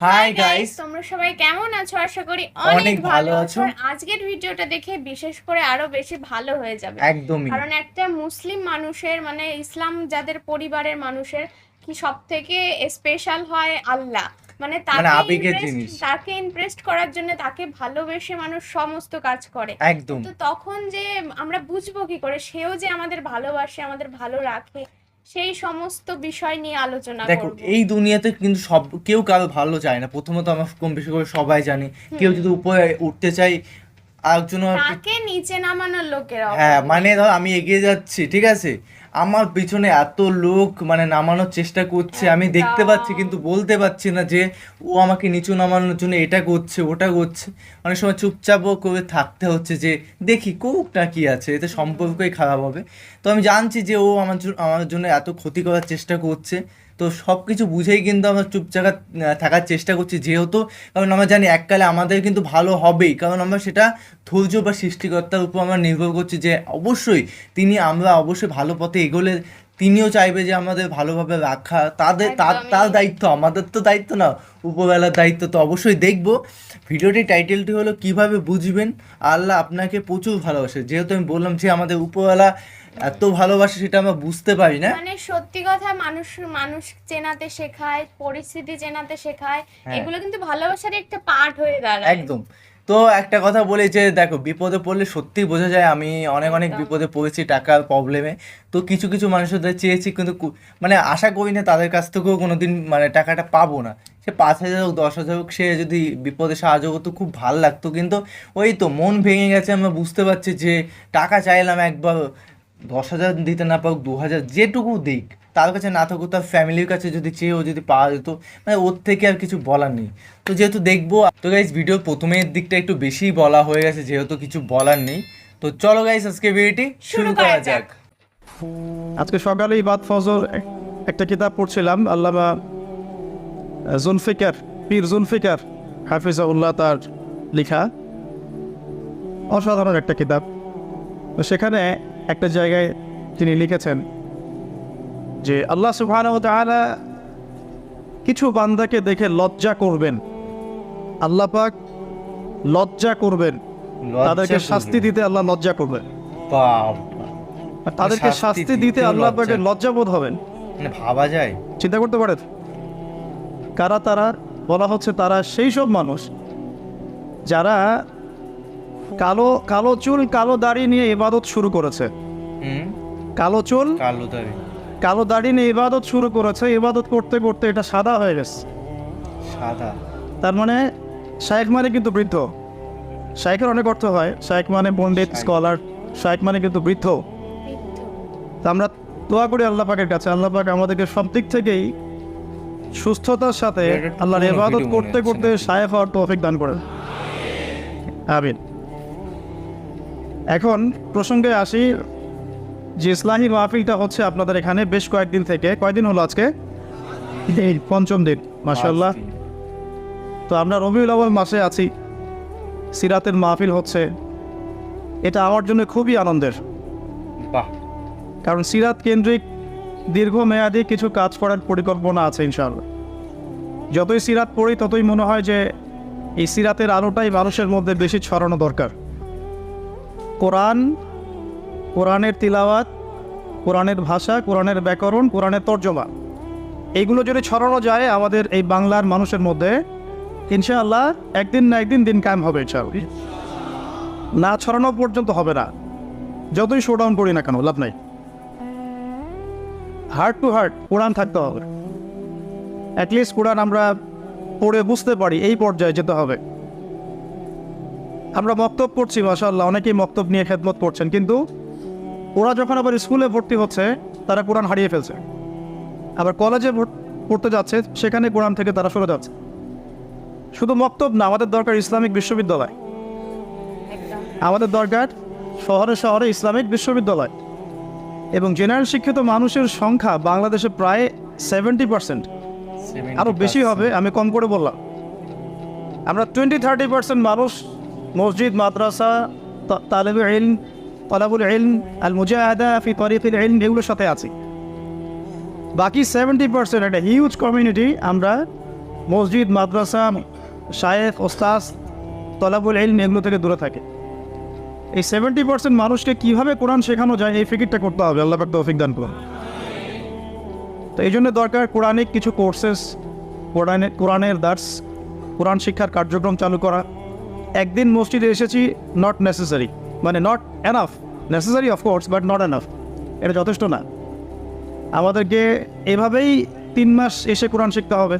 Hi guys তোমরা সবাই কেমন আছো? আশা করি অনেক ভালো আছো। আজকের ভিডিওটা দেখে বিশেষ করে আরও বেশি ভালো হয়ে যাবে। একদমই। কারণ একটা মুসলিম মানুষের মানে ইসলাম যাদের পরিবারের মানুষের কি সব থেকে স্পেশাল হয়? আল্লাহ। মানে তাকে জিনিস। তাকে ইমপ্রেসড করার জন্য তাকে ভালোবেসে মানুষ সমস্ত কাজ করে। একদম। তো তখন যে আমরা বুঝব কি করে সেও যে আমাদের ভালোবাসে আমাদের ভালো রাখে সেই সমস্ত বিষয় নিয়ে আলোচনা দেখো এই দুনিয়াতে কিন্তু সব কেউ কারও ভালো চায় না। প্রথমত আমার কম বেশি করে সবাই জানে। কেউ যদি উপরে উঠতে চাই আরেকজন তাকে নিচে নামানোর লোকের হ্যাঁ মানে ধর আমি এগিয়ে যাচ্ছি ঠিক আছে? আমার পিছনে এত লোক মানে নামানোর চেষ্টা করছে আমি দেখতে পাচ্ছি কিন্তু বলতে পারছি না যে ও আমাকে নিচু নামানোর জন্য এটা করছে ওটা করছে। অনেক সময় চুপচাপও করে থাকতে হচ্ছে যে দেখি কোক না কি আছে এতে সম্পর্কই খারাপ হবে। তো আমি জানছি যে ও আমার জন্য আমার জন্য এত ক্ষতি করার চেষ্টা করছে। তো সব কিছু বুঝেই কিন্তু আমরা চুপচাপ থাকার চেষ্টা করছি যেহেতু কারণ আমরা জানি এককালে আমাদের কিন্তু ভালো হবেই কারণ আমরা সেটা ধৈর্য বা সৃষ্টিকর্তার উপর আমরা নির্ভর করছি যে অবশ্যই তিনি আমরা অবশ্যই ভালো পথে এগোলে তিনিও চাইবে যে আমাদের ভালোভাবে রাখা তাদের তার তার দায়িত্ব আমাদের তো দায়িত্ব না উপবেলার দায়িত্ব তো অবশ্যই দেখব। ভিডিওটির টাইটেলটি হলো কীভাবে বুঝবেন আল্লাহ আপনাকে প্রচুর ভালোবাসে যেহেতু আমি বললাম যে আমাদের উপবেলা এত ভালোবাসে সেটা আমরা বুঝতে পারি না। মানে সত্যি কথা মানুষ মানুষ চেনাতে শেখায় পরিস্থিতি চেনাতে শেখায় হ্যাঁ। এগুলো কিন্তু ভালোবাসার একটা পার্ট হয়ে দাঁড়ায়। একদম। তো একটা কথা বলি যে দেখো বিপদে পড়লে সত্যি বোঝা যায় আমি অনেক অনেক বিপদে পড়েছি টাকার প্রবলেমে তো কিছু কিছু মানুষদের চেয়েছি কিন্তু মানে আশা করি না তাদের কাছ থেকেও কোনোদিন মানে টাকাটা পাবো না। সে পাঁচ হাজার হোক দশ হাজার হোক সে যদি বিপদে সাহায্য করতো খুব ভালো লাগতো। কিন্তু ওই তো মন ভেঙে গেছে আমরা বুঝতে পারছি যে টাকা চাইলাম একবার দশ হাজার দিতে না পারুক দু হাজার যেটুকু দিক তার কাছে না থাকুক তার ফ্যামিলির কাছে যদি চেয়েও যদি পাওয়া যেত মানে ওর থেকে আর কিছু বলার নেই। তো যেহেতু দেখব তো গাইজ ভিডিও প্রথমের দিকটা একটু বেশি বলা হয়ে গেছে যেহেতু কিছু বলার নেই। তো চলো গাইজ আজকে ভিডিওটি শুরু করা যাক। আজকে সকালে ইবাদ ফজর একটা কিতাব পড়ছিলাম আল্লামা জুলফিকার পীর জুলফিকার হাফিজাউল্লাহ তার লেখা। অসাধারণ একটা কিতাব। তো সেখানে একটা জায়গায় তিনি লিখেছেন যে আল্লাহ সুবহানাহু তাআলা কিছু বান্দাকে দেখে লজ্জা করবেন। আল্লাহ পাক লজ্জা করবেন। তাদেরকে শাস্তি দিতে আল্লাহ লজ্জা করবেন। তাদেরকে শাস্তি দিতে আল্লাহ লজ্জা। পাকের লজ্জাবোধ হবেন। ভাবা যায়। চিন্তা করতে পারেন। কারা তারা? বলা হচ্ছে তারা সেই সব মানুষ যারা কালো কালো চুল কালো দাড়ি নিয়ে ইবাদত শুরু করেছে। কালো চুল কালো দাড়ি। কালো দাড়ি নিয়ে ইবাদত শুরু করেছে। ইবাদত করতে করতে এটা সাদা হয়ে গেছে। সাদা। তার মানে শায়েখ মানে কিন্তু বৃদ্ধ। শায়েখের অনেক অর্থ হয়। শায়েখ মানে পণ্ডিত স্কলার। শায়েখ মানে কিন্তু বৃদ্ধ। তা আমরা দোয়া করি আল্লাহ পাকের কাছে। আল্লাহ পাক আমাদেরকে সব দিক থেকেই সুস্থতার সাথে আল্লাহর ইবাদত করতে করতে না। শায়েখ হওয়ার তৌফিক দান করেন। আমিন। এখন প্রসঙ্গে আসি যে ইসলামী মাহফিলটা হচ্ছে আপনাদের এখানে বেশ কয়েকদিন থেকে কয়দিন হলো আজকে? এই পঞ্চম দিন দিন। তো আমরা রবিউল আওয়াল মাসে আছি সিরাতের মাহফিল হচ্ছে। এটা আমার জন্য খুবই আনন্দের। বাহ। কারণ সিরাত কেন্দ্রিক দীর্ঘমেয়াদী কিছু কাজ করার পরিকল্পনা আছে ইনশাআল্লাহ। যতই সিরাত পড়ি ততই মনে হয় যে এই সিরাতের আলোটাই মানুষের মধ্যে বেশি ছড়ানো দরকার। কোরআন, কোরআনের তিলাওয়াত, কোরআনের ভাষা, কোরআনের ব্যাকরণ, কোরআনের তর্জমা। এইগুলো যদি ছড়ানো যায় আমাদের এই বাংলার মানুষের মধ্যে, ইনশাআল্লাহ একদিন না একদিন দিন কায়েম হবে ইনশাআল্লাহ। না ছড়ানো পর্যন্ত হবে না। যতই শোডাউন করি না কেন, লাভ নাই। হার্ট টু হার্ট কোরআন থাকতে হবে। অ্যাটলিস্ট কোরআন আমরা পড়ে বুঝতে পারি, এই পর্যায়ে যেতে হবে। আমরা মক্তব পড়ছি মাসাল্লাহ অনেকেই মক্তব নিয়ে খেদমত করছেন, কিন্তু ওরা যখন আবার স্কুলে ভর্তি হচ্ছে, তারা কোরআন হারিয়ে ফেলছে। আবার কলেজে পড়তে যাচ্ছে, সেখানে কোরআন থেকে তারা সরে যাচ্ছে। শুধু মক্তব না, আমাদের দরকার ইসলামিক বিশ্ববিদ্যালয়। আমাদের দরকার শহরে শহরে ইসলামিক বিশ্ববিদ্যালয়। এবং জেনারেল শিক্ষিত মানুষের সংখ্যা বাংলাদেশে প্রায় সেভেন্টি পার্সেন্ট। আরও বেশি হবে, আমি কম করে বললাম। আমরা টোয়েন্টি থার্টি পার্সেন্ট মানুষ মসজিদ, মাদ্রাসা তালেবে ইলম, তালাবুল ইলম আল মুজাহাদা ফি তরিফিল ইলম, এগুলোর সাথে আছি। বাকি সেভেন্টি পার্সেন্ট একটা হিউজ কমিউনিটি আমরা মসজিদ, মাদ্রাসা, শায়েখ ওস্তাজ তলাবুল ইলম এগুলো থেকে দূরে থাকে। এই সেভেন্টি পার্সেন্ট মানুষকে কীভাবে কোরআন শেখানো যায় এই ফিকিরটা করতে হবে? আল্লাহ পাক তৌফিক দান করুন। তো এই জন্য দরকার কোরআনিক কিছু কোর্সেস কোরআনের কোরআনের দার্স কোরআন শিক্ষার কার্যক্রম চালু করা। একদিন মসজিদে এসেছি নট নেসেসারি মানে not enough necessary of course but not enough এটা যথেষ্ট না। আমাদেরকে এভাবেই তিন মাস এসে কোরআন শিখতে হবে।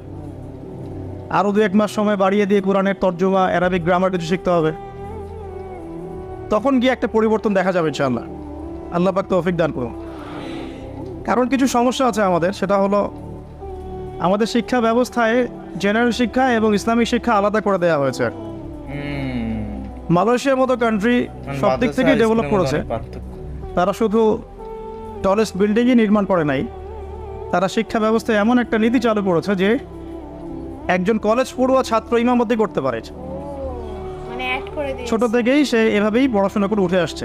আরও দু এক মাস সময় বাড়িয়ে দিয়ে কোরআনের তর্জমা অ্যারাবিক গ্রামার কিছু শিখতে হবে। তখন গিয়ে একটা পরিবর্তন দেখা যাবে ইনশাআল্লাহ। আল্লাহ পাক তৌফিক দান করুন। কারণ কিছু সমস্যা আছে আমাদের, সেটা হলো আমাদের শিক্ষা ব্যবস্থায় জেনারেল শিক্ষা এবং ইসলামিক শিক্ষা আলাদা করে দেওয়া হয়েছে। মালয়েশিয়ার মতো কান্ট্রি মানে সব দিক থেকে ডেভেলপ করেছে। তারা শুধু টলেস্ট বিল্ডিংই নির্মাণ করে নাই তারা শিক্ষা ব্যবস্থায় এমন একটা নীতি চালু করেছে যে একজন কলেজ পড়ুয়া ছাত্র ইমামতি করতে পারে। মানে অ্যাড করে দিয়েছে। ছোট থেকেই সে এভাবেই পড়াশোনা করে উঠে আসছে।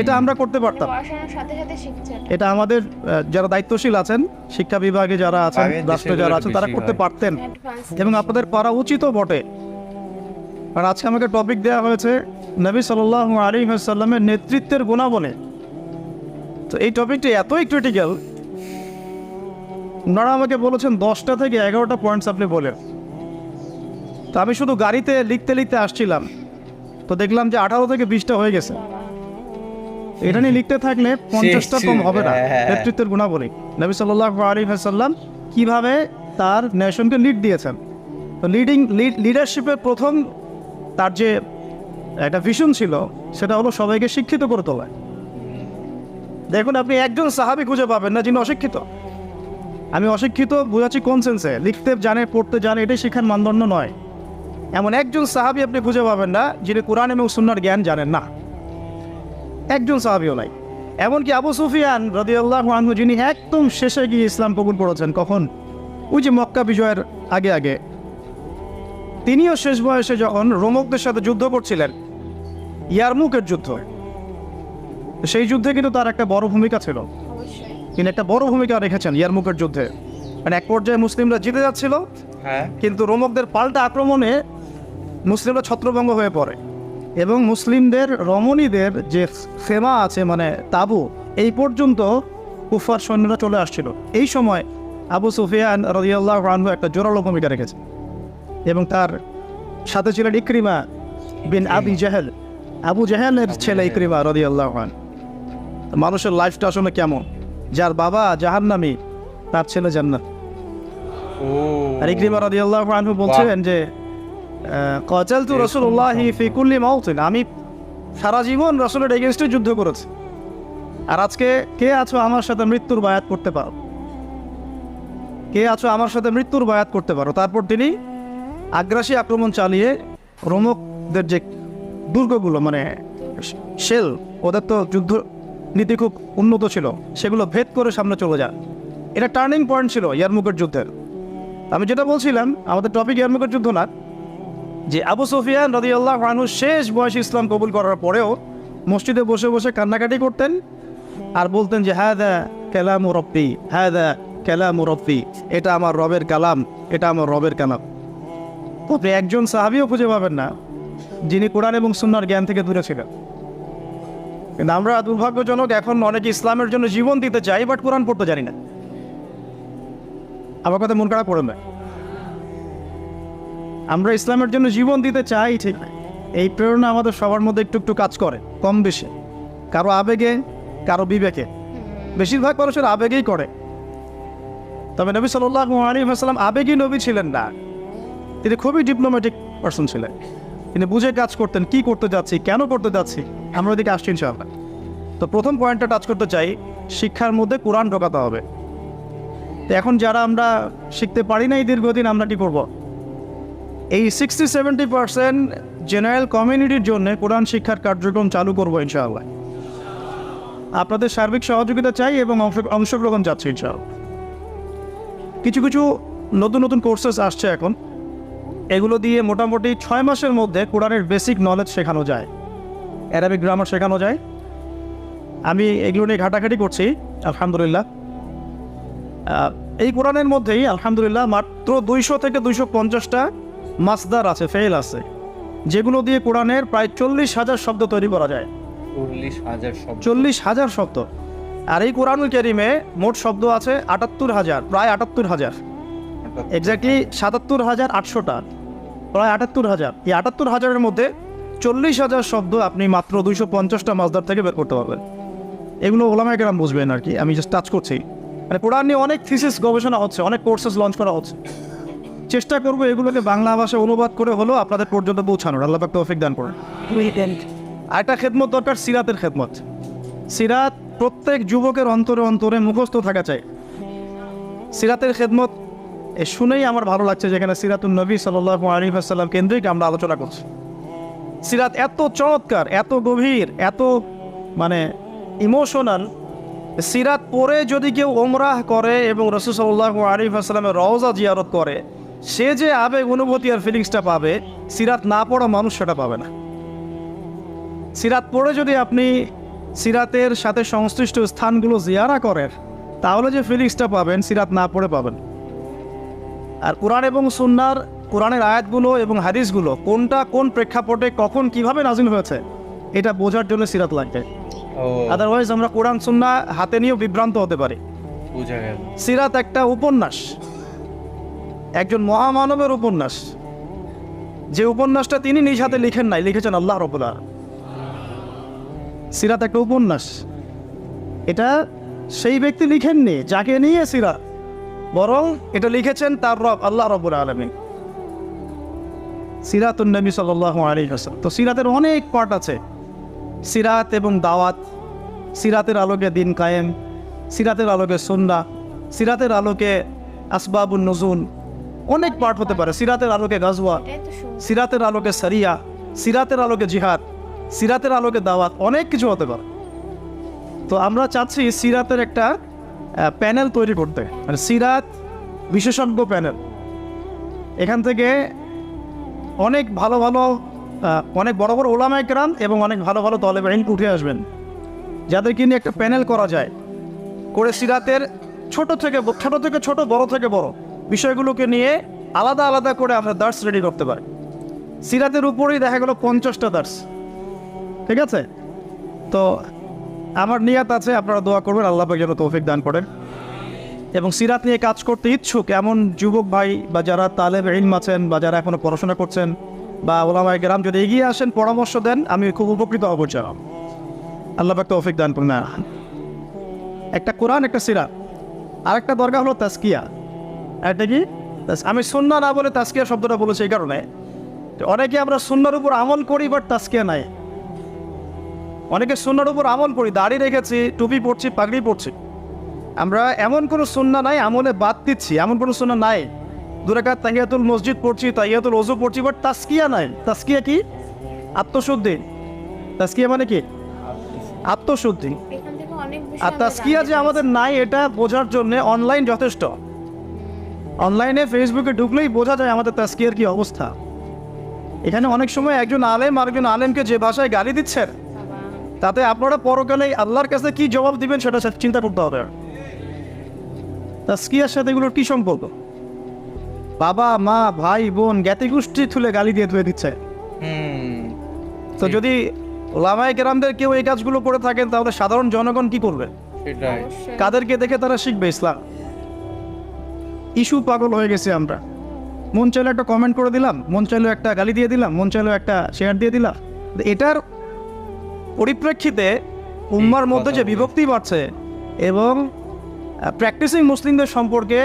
এটা আমরা করতে মানে পারতাম পড়াশোনার সাথে সাথে শিখছে। এটা। আমাদের যারা দায়িত্বশীল আছেন শিক্ষা বিভাগে যারা আছেন রাষ্ট্রে যারা আছেন তারা করতে পারতেন। এবং আপনাদের করা উচিতও বটে আর আজকে আমাকে টপিক দেওয়া হয়েছে নবী সাল্লাহ আলী সাল্লামের নেতৃত্বের গুণাবনে তো এই টপিকটি এতই ক্রিটিক্যাল ওনারা আমাকে বলেছেন দশটা থেকে এগারোটা পয়েন্টস আপনি বলেন। তো আমি শুধু গাড়িতে লিখতে লিখতে আসছিলাম তো দেখলাম যে আঠারো থেকে বিশটা হয়ে গেছে। এটা নিয়ে লিখতে থাকলে পঞ্চাশটা কম হবে না হ্যাঁ। নেতৃত্বের গুণাবলী। নবী সাল্লাহ আলী কীভাবে তার নেশনকে লিড দিয়েছেন? তো লিডিং লিডারশিপের প্রথম তার যে একটা ভিশন ছিল, সেটা হলো সবাইকে শিক্ষিত করে তোলা। দেখুন, আপনি একজন সাহাবি খুঁজে পাবেন না যিনি অশিক্ষিত। আমি অশিক্ষিত বোঝাচ্ছি কোন সেন্সে লিখতে জানে, পড়তে জানে, এটাই শিক্ষার মানদণ্ড নয়। এমন একজন সাহাবি আপনি খুঁজে পাবেন না, যিনি কোরআন এবং সুন্নার জ্ঞান জানেন না। একজন সাহাবিও নাই। এমনকি আবু সুফিয়ান রদিয়াল্লাহ আনহু, যিনি একদম শেষে গিয়ে ইসলাম কবুল করেছেন, কখন? ওই যে মক্কা বিজয়ের আগে আগে। তিনিও শেষ বয়সে যখন রোমকদের সাথে যুদ্ধ করছিলেন ইয়ারমুকের যুদ্ধ। সেই যুদ্ধে কিন্তু তার একটা বড় ভূমিকা ছিল। তিনি একটা বড় ভূমিকা রেখেছেন ইয়ারমুকের যুদ্ধে। মানে এক পর্যায়ে মুসলিমরা জিতে যাচ্ছিল হ্যাঁ। কিন্তু রোমকদের পাল্টা আক্রমণে মুসলিমরা ছত্রভঙ্গ হয়ে পড়ে। এবং মুসলিমদের রমণীদের যে ফেমা আছে মানে তাবু এই পর্যন্ত কুফার সৈন্যরা চলে আসছিল। এই সময় আবু সুফিয়ান রদিয়াল্লাহ রানহু একটা জোরালো ভূমিকা রেখেছে এবং তার সাথে ছিলেন ইকরিমা বিন আবি জাহেল। আবু জাহেলের ছেলে ইকরিমা রদিয়াল্লাহ রান মানুষের লাইফটা আসলে কেমন? যার বাবা জাহান্নামী তার ছেলে জান্নাত। আর ইকরিমা রাদিয়াল্লাহু আনহু বলছিলেন যে কচাল তু রসুল্লাহ ফি কুল্লি মাউতিন। আমি সারা জীবন রসুলের এগেনস্টে যুদ্ধ করেছি। আর আজকে কে আছো আমার সাথে মৃত্যুর বায়াত করতে পারো? কে আছো আমার সাথে মৃত্যুর বায়াত করতে পারো? তারপর তিনি আগ্রাসী আক্রমণ চালিয়ে রোমকদের যে দুর্গগুলো মানে শেল ওদের তো যুদ্ধ নীতি খুব উন্নত ছিল, সেগুলো ভেদ করে সামনে চলে যায়। এটা টার্নিং পয়েন্ট ছিল ইয়ারমুকের যুদ্ধের। আমি যেটা বলছিলাম, আমাদের টপিক ইয়ারমুকের যুদ্ধ না, যে আবু সুফিয়ান রদি আল্লাহ মানুষ শেষ বয়সে ইসলাম কবুল করার পরেও মসজিদে বসে বসে কান্নাকাটি করতেন আর বলতেন যে হ্যাঁ দা কেলাম রব্বি হ্যাঁ দা কেলাম রব্বি, এটা আমার রবের কালাম, এটা আমার রবের কালাম। আপনি একজন সাহাবিও খুঁজে পাবেন না, যিনি কোরআন এবং সুন্নার জ্ঞান থেকে দূরে ছিলেন। কিন্তু আমরা দুর্ভাগ্যজনক এখন অনেকে ইসলামের জন্য জীবন দিতে চাই, বাট কোরআন পড়তে জানি না। আমার কথা মন খারাপ করে না। আমরা ইসলামের জন্য জীবন দিতে চাই, ঠিক। এই প্রেরণা আমাদের সবার মধ্যে একটু একটু কাজ করে, কম বেশি। কারও আবেগে, কারও বিবেকে। বেশিরভাগ মানুষের আবেগেই করে। তবে নবী সাল্লাহ আলী হাসালাম আবেগী নবী ছিলেন না। তিনি খুবই ডিপ্লোম্যাটিক পার্সন ছিলেন। তিনি বুঝে কাজ করতেন কি করতে যাচ্ছি, কেন করতে যাচ্ছি, আমরা ওদিকে আসছি ইনশাআল্লাহ। তো প্রথম পয়েন্টটা টাচ করতে চাই, শিক্ষার মধ্যে কোরআন ঢোকাতে হবে। তো এখন যারা আমরা শিখতে পারি না এই দীর্ঘদিন, আমরা কি করব? এই সিক্সটি সেভেন্টি পার্সেন্ট জেনারেল কমিউনিটির জন্য কোরআন শিক্ষার কার্যক্রম চালু করব ইনশাআল্লাহ। আপনাদের সার্বিক সহযোগিতা চাই এবং অংশগ্রহণ চাচ্ছি ইনশাআল্লাহ। কিছু কিছু নতুন নতুন কোর্সেস আসছে এখন। এগুলো দিয়ে মোটামুটি ছয় মাসের মধ্যে কোরআনের বেসিক নলেজ শেখানো যায়। অ্যারাবিক গ্রামার শেখানো যায়। আমি এগুলো নিয়ে ঘাটাঘাটি করছি আলহামদুলিল্লাহ। এই কোরআনের মধ্যেই আলহামদুলিল্লাহ মাত্র দুইশো থেকে দুইশো পঞ্চাশটা মাসদার আছে ফেল আছে। যেগুলো দিয়ে কোরআনের প্রায় চল্লিশ হাজার শব্দ তৈরি করা যায়। চল্লিশ হাজার শব্দ। চল্লিশ হাজার শব্দ। আর এই কোরআনুল কেরিমে মোট শব্দ আছে আটাত্তর হাজার প্রায় আটাত্তর হাজার। এক্স্যাক্টলি সাতাত্তর হাজার আটশোটা প্রায় আটাত্তর হাজার। এই আটাত্তর হাজারের মধ্যে চল্লিশ হাজার শব্দ আপনি মাত্র দুইশো পঞ্চাশটা মাসদার থেকে বের করতে পারবেন। এগুলো ওলামায় কেরাম বুঝবেন আর কি আমি জাস্ট টাচ করছি। মানে কোরআন নিয়ে অনেক থিসিস গবেষণা হচ্ছে অনেক কোর্সেস লঞ্চ করা হচ্ছে। চেষ্টা করব এগুলোকে বাংলা ভাষায় অনুবাদ করে হলেও আপনাদের পর্যন্ত পৌঁছানোর। আল্লাহ পাক তৌফিক দান করুন। আরেকটা খেদমত দরকার সিরাতের খেদমত। সিরাত প্রত্যেক যুবকের অন্তরে অন্তরে মুখস্থ থাকা চাই। সিরাতের খেদমত এ শুনেই আমার ভালো লাগছে যেখানে সিরাতুল নবী সাল্লাহ আলী আসাল্লাম কেন্দ্রিক আমরা আলোচনা করছি। সিরাত এত চমৎকার, এত গভীর, এত মানে ইমোশনাল সিরাত পরে যদি কেউ ওমরাহ করে এবং রসুল সাল্লাহ আরিফ আসসালামের রওজা জিয়ারত করে, সে যে আবেগ, অনুভূতি আর ফিলিংসটা পাবে, সিরাত না পড়া মানুষ সেটা পাবে না। সিরাত পড়ে যদি আপনি সিরাতের সাথে সংশ্লিষ্ট স্থানগুলো জিয়ারা করেন, তাহলে যে ফিলিংসটা পাবেন, সিরাত না পড়ে পাবেন। আর কোরআন এবং সুন্নার কোরআনের আয়াতগুলো এবং হাদিসগুলো কোনটা কোন প্রেক্ষাপটে কখন কীভাবে নাজিল হয়েছে এটা বোঝার জন্য সিরাত লাগবে। আদারওয়াইজ আমরা কোরআন সুন্না হাতে নিয়েও বিভ্রান্ত হতে পারি। সিরাত একটা উপন্যাস। একজন মহামানবের উপন্যাস। যে উপন্যাসটা তিনি নিজ হাতে লিখেন নাই লিখেছেন আল্লাহ রবুল্লা সিরাত একটা উপন্যাস। এটা সেই ব্যক্তি লিখেননি যাকে নিয়ে সিরাত বরং এটা লিখেছেন তার রব, আল্লাহ রবুল আলমী সিরাতুন নবী আলী হাসান তো সিরাতের অনেক পার্ট আছে। সিরাত এবং দাওয়াত, সিরাতের আলোকে দিন কায়েম, সিরাতের আলোকে সন্না সিরাতের আলোকে আসবাবুন নজুল, অনেক পার্ট হতে পারে। সিরাতের আলোকে গাজওয়া, সিরাতের আলোকে সারিয়া, সিরাতের আলোকে জিহাদ, সিরাতের আলোকে দাওয়াত, অনেক কিছু হতে পারে। তো আমরা চাচ্ছি সিরাতের একটা প্যানেল তৈরি করতে। মানে সিরাত বিশেষজ্ঞ প্যানেল। এখান থেকে অনেক ভালো ভালো অনেক বড় বড় ওলামায় কেরাম এবং অনেক ভালো ভালো দলে বাহিনী উঠে আসবেন। যাদেরকে নিয়ে একটা প্যানেল করা যায়, করে সিরাতের ছোট থেকে ছোট থেকে ছোট, বড় থেকে বড় বিষয়গুলোকে নিয়ে আলাদা আলাদা করে আমরা দার্স রেডি করতে পারি। সিরাতের উপরেই দেখা গেল পঞ্চাশটা দার্স। ঠিক আছে? তো আমার নিয়াত আছে, আপনারা দোয়া করবেন, আল্লাহ পাক যেন তৌফিক দান করেন। এবং সিরাত নিয়ে কাজ করতে ইচ্ছুক এমন যুবক ভাই বা যারা তালেব ইলম আছেন বা যারা এখনও পড়াশোনা করছেন বা ওলামায় গ্রাম যদি এগিয়ে আসেন, পরামর্শ দেন, আমি খুব উপকৃত হব চাই আল্লাহ পাক তৌফিক দান করুন। একটা কোরআন, একটা সিরাত। আর একটা দরকার হলো তাস্কিয়া একটা কি? আমি সুন্না না বলে তাস্কিয়া শব্দটা বলেছি এই কারণে। অনেকে আমরা সুন্নার উপর আমল করি বাট তাস্কিয়া নাই। অনেকে সুন্নার উপর আমল করি দাড়ি রেখেছি টুপি পড়ছি পাগড়ি পড়ছি আমরা এমন কোনো সুন্না নাই আমলে বাদ দিচ্ছি এমন কোনো সুন্না নাই। দুরাকাত তাহিয়াতুল মসজিদ পড়ছি তাহিয়াতুল ওজু পড়ছি বাট তাস্কিয়া নাই। তাস্কিয়া কি? আত্মশুদ্ধি। তাস্কিয়া মানে কি? আত্মশুদ্ধি। আর তাস্কিয়া যে আমাদের নাই এটা বোঝার জন্য অনলাইন যথেষ্ট। অনলাইনে ফেসবুকে ঢুকলেই বোঝা যায় আমাদের তাস্কিয়ার কি অবস্থা। এখানে অনেক সময় একজন আলেম আরেকজন আলেমকে যে ভাষায় গালি দিচ্ছেন তাতে আপনারা পরকালে আল্লাহর কাছে কি জবাব দিবেন সেটা চিন্তা করতে হবে। তাস্কিয়ার সাথে এগুলোর কি সম্পর্ক? বাবা মা ভাই বোন জ্ঞাতি গোষ্ঠী তুলে গালি দিয়ে ধুয়ে দিচ্ছে। তো যদি ওলামায় কেরামদের কেউ এই কাজগুলো করে থাকেন তাহলে সাধারণ জনগণ কি করবে? কাদেরকে দেখে তারা শিখবে ইসলাম? ইস্যু পাগল হয়ে গেছে আমরা। মন চাইলে একটা কমেন্ট করে দিলাম মন চাইলে একটা গালি দিয়ে দিলাম মন চাইলে একটা শেয়ার দিয়ে দিলাম। এটার পরিপ্রেক্ষিতে উম্মার মধ্যে যে বিভক্তি বাড়ছে এবং প্র্যাকটিসিং মুসলিমদের সম্পর্কে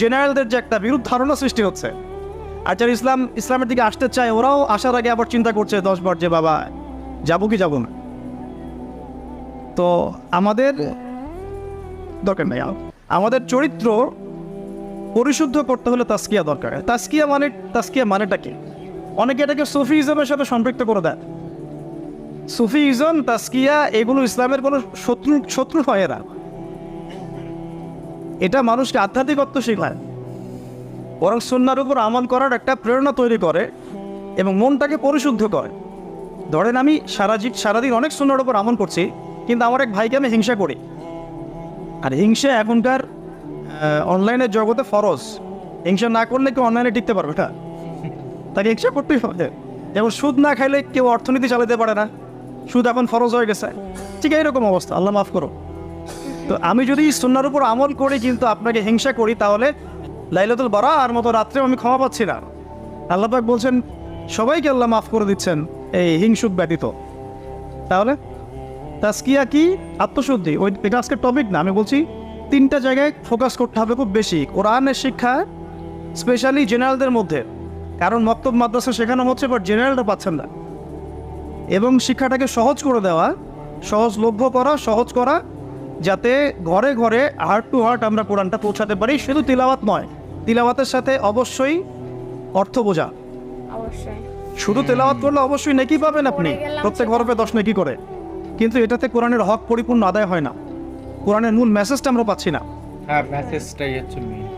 জেনারেলদের যে একটা বিরূপ ধারণা সৃষ্টি হচ্ছে। আর যারা ইসলাম ইসলামের দিকে আসতে চায় ওরাও আসার আগে আবার চিন্তা করছে দশবার যে বাবা যাব কি যাব না? তো আমাদের দরকার নেই। আমাদের চরিত্র পরিশুদ্ধ করতে হলে তাস্কিয়া দরকার। তাস্কিয়া মানে তাস্কিয়া মানেটা কি? অনেকে এটাকে সুফিজমের সাথে সম্পৃক্ত করে দেয়। সুফিজম, তাস্কিয়া, এগুলো ইসলামের কোনো শত্রু শত্রু হয় এরা এটা মানুষকে আধ্যাত্মিকত্ব শেখায়। বরং সন্ন্যার উপর আমল করার একটা প্রেরণা তৈরি করে এবং মনটাকে পরিশুদ্ধ করে। ধরেন আমি সারা সারাদিন অনেক সন্ন্যার উপর আমল করছি, কিন্তু আমার এক ভাইকে আমি হিংসা করি। আর হিংসা এখনকার অনলাইনের জগতে ফরজ। হিংসা না করলে কেউ অনলাইনে টিকতে পারবে না। তাকে হিংসা করতেই হবে। যেমন সুদ না খাইলে কেউ অর্থনীতি চালাতে পারে না। সুদ এখন ফরজ হয়ে গেছে। ঠিক এইরকম অবস্থা, আল্লাহ মাফ করো। তো আমি যদি সুন্নার উপর আমল করি কিন্তু আপনাকে হিংসা করি, তাহলে লাইলাতুল বারা আর মতো রাত্রেও আমি ক্ষমা পাচ্ছি না। আল্লাহ পাক বলছেন, সবাইকে আল্লাহ মাফ করে দিচ্ছেন এই হিংসুক ব্যতীত। তাহলে তাস্কিয়া কি? আত্মশুদ্ধি। ওই এটা আজকের টপিক না, আমি বলছি তিনটা জায়গায় ফোকাস করতে হবে খুব বেশি। কোরআনের শিক্ষা স্পেশালি জেনারেলদের মধ্যে। কারণ মক্তব মাদ্রাসা শেখানো হচ্ছে বাট জেনারেলরা পাচ্ছেন না। এবং শিক্ষাটাকে সহজ করে দেওয়া সহজলভ্য করা সহজ করা যাতে ঘরে ঘরে হার্ট টু হার্ট আমরা কোরআনটা পৌঁছাতে পারি। শুধু তিলাওয়াত নয় তিলাওয়াতের সাথে অবশ্যই অর্থ বোঝা। অবশ্যই। শুধু তেলাওয়াত করলে অবশ্যই নেকি পাবেন আপনি। প্রত্যেক। হরফে দশ নেকি করে। কিন্তু এটাতে কোরআনের হক পরিপূর্ণ আদায় হয় না। কোরআনের মূল মেসেজটা আমরা পাচ্ছি না। হ্যাঁ।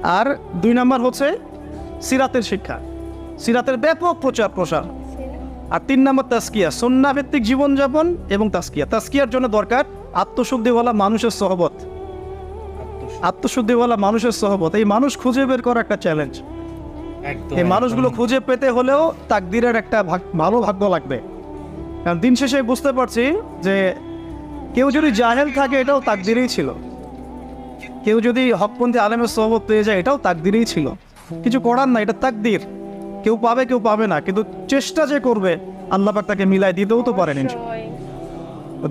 আর দুই নাম্বার হচ্ছে সিরাতের শিক্ষা। সিরাতের ব্যাপক প্রচার প্রসার আর তিন নম্বর তাস্কিয়া সন্ন্যাভিত্তিক জীবনযাপন এবং তাস্কিয়া তাস্কিয়ার জন্য দরকার আত্মশুদ্ধিওয়ালা মানুষের সহবত। আত্মশুদ্ধিওয়ালা মানুষের সহবত। এই মানুষ খুঁজে বের করা একটা চ্যালেঞ্জ এই মানুষগুলো খুঁজে পেতে হলেও তাকদিরের একটা ভাগ- ভালো ভাগ্য লাগবে। কারণ দিন শেষে বুঝতে পারছি যে কেউ যদি জাহেল থাকে এটাও তাকদিরেই ছিল। কেউ যদি হকপন্থী আলেমের সহবত পেয়ে যায় এটাও তাকদিরেই ছিল। কিছু করার না এটা তাকদির। কেউ পাবে কেউ পাবে না। কিন্তু চেষ্টা যে করবে আল্লাপাক তাকে মিলাই দিতেও তো পারেন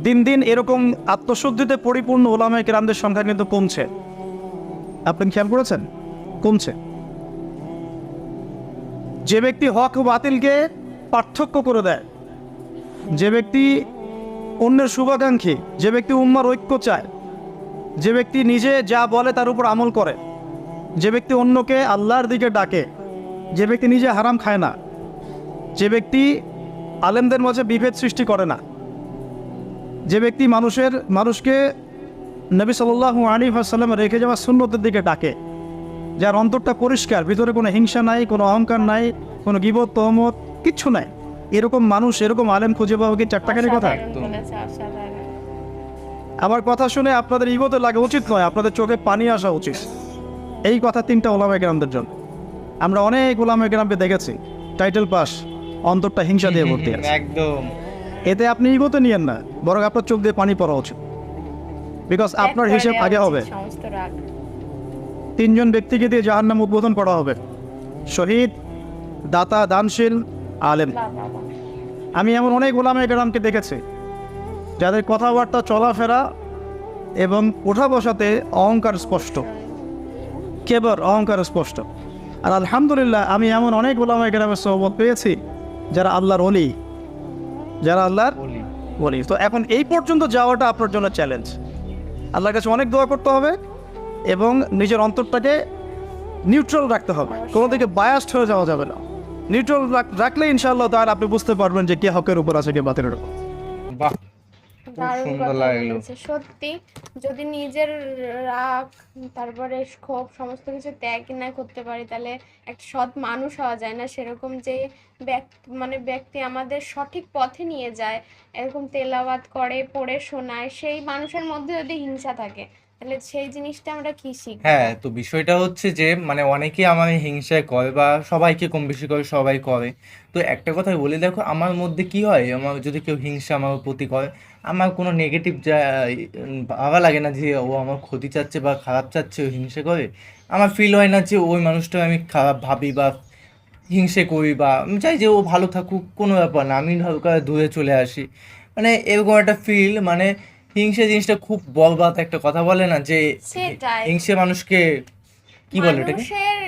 দিন দিন এরকম আত্মশুদ্ধিতে পরিপূর্ণ ওলামায় কেরামদের সংখ্যা কিন্তু কমছে। আপনি খেয়াল করেছেন? কমছে। যে ব্যক্তি হক বাতিলকে পার্থক্য করে দেয় যে ব্যক্তি অন্যের শুভাকাঙ্ক্ষী যে ব্যক্তি উম্মার ঐক্য চায় যে ব্যক্তি নিজে যা বলে তার উপর আমল করে যে ব্যক্তি অন্যকে আল্লাহর দিকে ডাকে যে ব্যক্তি নিজে হারাম খায় না যে ব্যক্তি আলেমদের মাঝে বিভেদ সৃষ্টি করে না যে ব্যক্তি মানুষের মানুষকে নবী সাল্লাহ আলী সাল্লাম রেখে যাওয়া সুন্নতের দিকে ডাকে যার অন্তরটা পরিষ্কার ভিতরে কোনো হিংসা নাই কোনো অহংকার নাই কোনো গিবত তহমত কিচ্ছু নাই। এরকম মানুষ এরকম আলেম খুঁজে পাওয়া কি চারটাখানি কথা? আমার কথা শুনে আপনাদের ইগোতে লাগা উচিত নয় আপনাদের চোখে পানি আসা উচিত। এই কথা তিনটা ওলামা গ্রামদের জন্য। আমরা অনেক ওলামা গ্রামকে দেখেছি। টাইটেল পাস অন্তরটা হিংসা দিয়ে ভর্তি আছে। একদম। এতে আপনি ইগোতে নিয়েন না বরং আপনার চোখ দিয়ে পানি পড়া উচিত। বিকজ আপনার হিসেব আগে হবে। তিনজন ব্যক্তিকে দিয়ে জাহার নাম উদ্বোধন করা হবে। শহীদ দাতা দানশীল আলেম। আমি এমন অনেক গোলামে গ্রামকে দেখেছি যাদের কথাবার্তা চলাফেরা এবং ওঠা বসাতে অহংকার স্পষ্ট। কেবর অহংকার স্পষ্ট। আর আলহামদুলিল্লাহ আমি এমন অনেক গোলামে গ্রামের সহবত পেয়েছি যারা আল্লাহর অলি যারা আল্লাহর বলি তো এখন এই পর্যন্ত যাওয়াটা আপনার জন্য চ্যালেঞ্জ আল্লাহর কাছে অনেক দোয়া করতে হবে এবং নিজের অন্তরটাকে নিউট্রাল রাখতে হবে। কোনো দিকে বায়াস্ট হয়ে যাওয়া যাবে না। নিউট্রাল রাখলে ইনশাআল্লাহ তাহলে আপনি বুঝতে পারবেন যে কে হকের উপর আছে কে বাতিলের উপর। বাহ। দারুণ কথা বলেছে। সত্যি যদি নিজের রাগ তারপরে ক্ষোভ সমস্ত কিছু ত্যাগ না করতে পারি তাহলে একটা সৎ মানুষ হওয়া যায় না সেরকম যে ব্যক্তি মানে ব্যক্তি আমাদের সঠিক পথে নিয়ে যায় এরকম তেলাওয়াত করে পড়ে শোনায় সেই মানুষের মধ্যে যদি হিংসা থাকে তাহলে সেই জিনিসটা আমরা কি শিখব? হ্যাঁ তো বিষয়টা হচ্ছে যে মানে অনেকে আমার হিংসায় করে বা সবাইকে কম বেশি করে সবাই করে। তো একটা কথাই বলি, দেখো আমার মধ্যে কি হয়, আমার যদি কেউ হিংসা আমার প্রতি করে, আমার কোনো নেগেটিভ যা, ভাবা লাগে না যে ও আমার ক্ষতি চাচ্ছে বা খারাপ চাচ্ছে, ও হিংসা করে। আমার ফিল হয় না যে ওই মানুষটা আমি খারাপ ভাবি বা হিংসে করি বা আমি চাই যে ও ভালো থাকুক, কোনো ব্যাপার না, আমি দূরে চলে আসি। মানে এরকম একটা ফিল মানে হিংসে জিনিসটা খুব বলবাত একটা কথা বলে না যে। হিংসে মানুষকে কি বলে মানুষের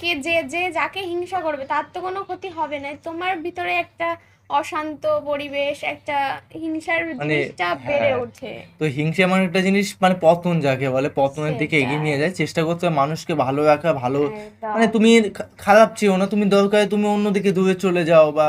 কে যে যে যাকে হিংসা করবে তার তো কোনো ক্ষতি হবে না। তোমার ভিতরে একটা অশান্ত পরিবেশ একটা হিংসার মানে, জিনিসটা বেড়ে হ্যাঁ। ওঠে। তো হিংসা এমন একটা জিনিস মানে পতন যাকে বলে পতনের দিকে এগিয়ে নিয়ে যায়। চেষ্টা করতে হবে মানুষকে ভালো রাখা ভালো মানে তুমি খারাপ চেয়েও না তুমি দরকারে তুমি অন্যদিকে দূরে চলে যাও বা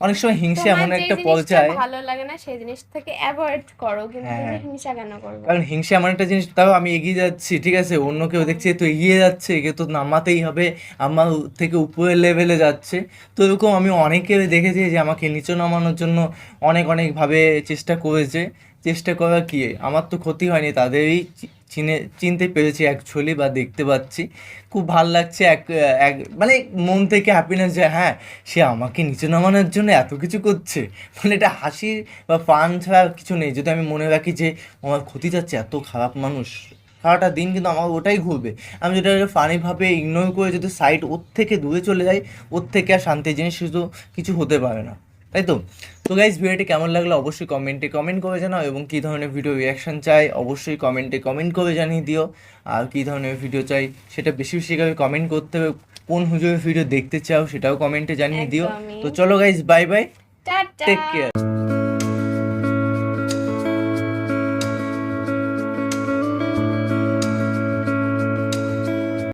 অনেক সময় হিংসে এমন একটা পর্যায়ে ভালো লাগে না সেই জিনিস থেকে অ্যাভয়েড করো কিন্তু হ্যাঁ। হিংসা কেন করবে? কারণ হিংসা এমন একটা জিনিস তাও আমি এগিয়ে যাচ্ছি ঠিক আছে? অন্য কেউ দেখছে তো এগিয়ে যাচ্ছে একে তো নামাতেই হবে আমার থেকে উপরের লেভেলে যাচ্ছে। তো এরকম আমি অনেকে দেখেছি যে আমাকে নিচে নামানোর জন্য অনেক অনেকভাবে চেষ্টা করেছে। চেষ্টা করা কি? আমার তো ক্ষতি হয়নি তাদেরই চিনে, চিনতে পেরেছি অ্যাকচুয়ালি বা দেখতে পাচ্ছি। খুব ভালো লাগছে এক এক মানে মন থেকে হ্যাপিনেস যে হ্যাঁ সে আমাকে নিচে নামানোর জন্য এত কিছু করছে। মানে এটা হাসির বা ফান ছাড়া কিছু নেই। যদি আমি মনে রাখি যে আমার ক্ষতি যাচ্ছে এত খারাপ মানুষ। সারাটা দিন কিন্তু আমার ওটাই ঘুরবে। আমি যেটা ফানিভাবে ইগনোর করে যদি সাইড ওর থেকে দূরে চলে যাই, ওর থেকে আর শান্তির জিনিস শুধু কিছু হতে পারে না। তাই তো? তো গাইজ ভিডিওটি কেমন লাগল অবশ্যই কমেন্টে কমেন্ট করে জানাও এবং কী ধরনের ভিডিও রিয়াকশন চাই অবশ্যই কমেন্টে কমেন্ট করে জানিয়ে দিও। আর কী ধরনের ভিডিও চাই সেটা বেশি বেশি করে কমেন্ট করতে হবে। কোন হুজুরের ভিডিও দেখতে চাও সেটাও কমেন্টে জানিয়ে দিও। তো চলো guys bye bye take care